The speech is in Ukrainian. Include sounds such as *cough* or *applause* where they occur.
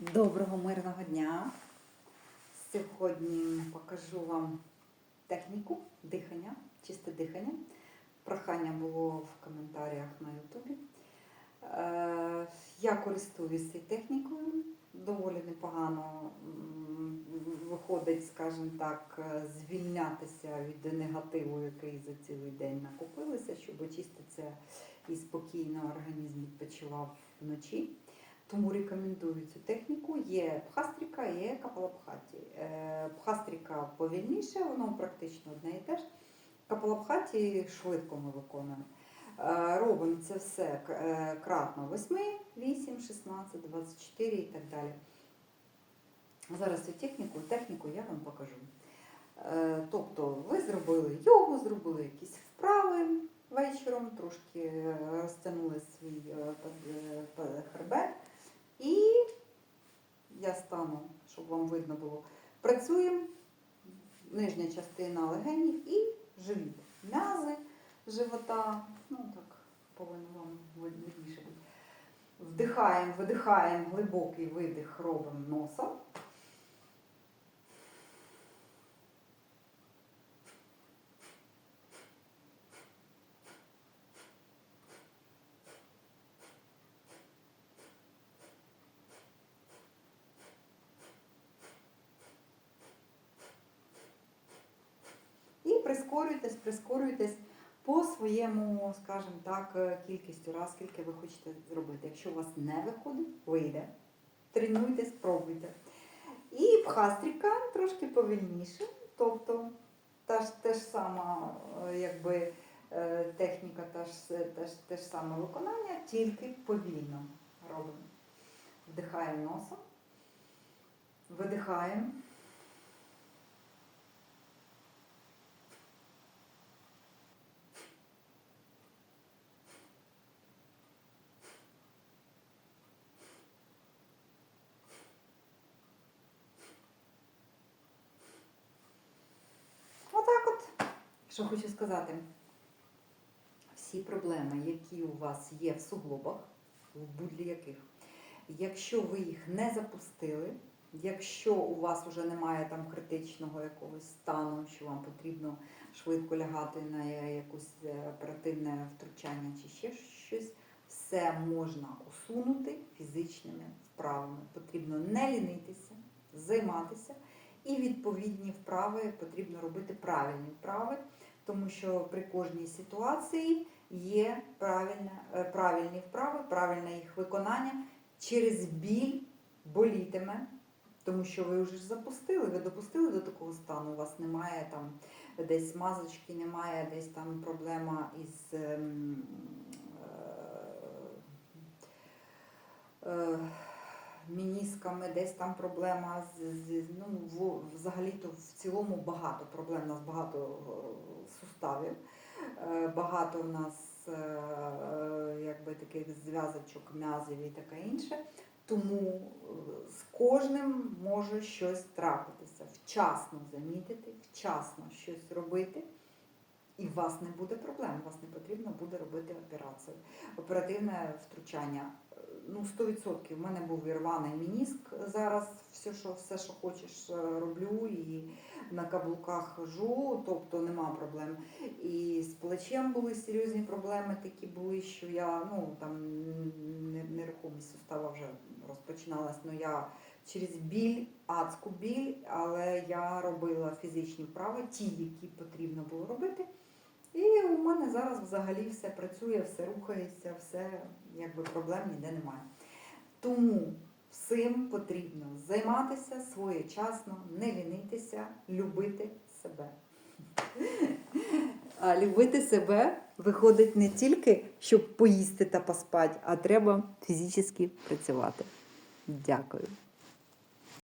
Доброго мирного дня. Сьогодні покажу вам техніку дихання, чисте дихання. Прохання було в коментарях на Ютубі. Е, Я користуюся технікою. Доволі непогано виходить, скажімо так, звільнятися від негативу, який за цілий день накопилося, щоб очиститися і спокійно організм відпочивав вночі. Тому рекомендую цю техніку. Є пхастріка, є капалабхаті. Е, Пхастріка повільніше, воно практично одне і те ж. Капалабхаті швидко ми виконуємо. Е, Робимо це все е, кратно 8, 8, 16, 24 і так далі. Зараз цю техніку, техніку я вам покажу. Тобто ви зробили йогу, зробили якісь вправи вечором, трошки розтягнули свій е, пад- е, пад- хребет. І я стану, щоб вам видно було. Працюємо нижня частина легенів і живіт. М'язи живота. Ну так повинно вам видніше. Вдихаємо, видихаємо, глибокий видих робимо носом. І прискорюйтесь, прискорюйтесь по своєму, скажімо так, е, кількістю раз, скільки ви хочете зробити. Якщо у вас не виходить, вийде. Тренуйтесь, пробуйте. І пхастріка трошки повільніше, тобто та ж, те ж сама, е, якби, е, техніка, та ж, те, ж, те ж саме виконання, тільки повільно робимо. Вдихаємо носом, видихаємо. Що хочу сказати. Всі проблеми, які у вас є в суглобах, в будь-яких, якщо ви їх не запустили, якщо у вас вже немає там критичного якогось стану, що вам потрібно швидко лягати на якусь е, оперативне втручання чи ще щось, все можна усунути фізичними вправами. Потрібно не лінитися, займатися. І відповідні вправи потрібно робити правильні вправи, тому що при кожній ситуації є е, правильні вправи, правильне їх виконання. Через біль болітиме, тому що ви вже запустили, ви допустили до такого стану, у вас немає там десь мазочки, немає десь там проблема із. ем, е, е, мінісками, десь там проблема з, з ну, взагалі-то в цілому багато проблем. У нас багато е, суставів, е, багато у нас е, якби таких зв'язочок, м'язів і таке інше. Тому з кожним може щось трапитися. Вчасно замітити, вчасно щось робити. І у вас не буде проблем, у вас не потрібно буде робити операцію. Оперативне втручання. Ну, 100%. У мене був і рваний мініск зараз. Все, що, все, що хочеш, е, роблю і на каблуках хожу, тобто нема проблем. І з плечем були серйозні проблеми, такі були, що я ну там нерухомість сустава вже розпочиналась. Ну я через біль, адську біль, але я робила фізичні вправи, ті, які потрібно було робити. І у мене зараз взагалі все працює, все рухається, все якби проблем ніде немає. Тому всім потрібно займатися своєчасно, не лінитися, любити себе. *laughs* А любити себе виходить не тільки, щоб поїсти та поспати, а треба фізично працювати. Дякую.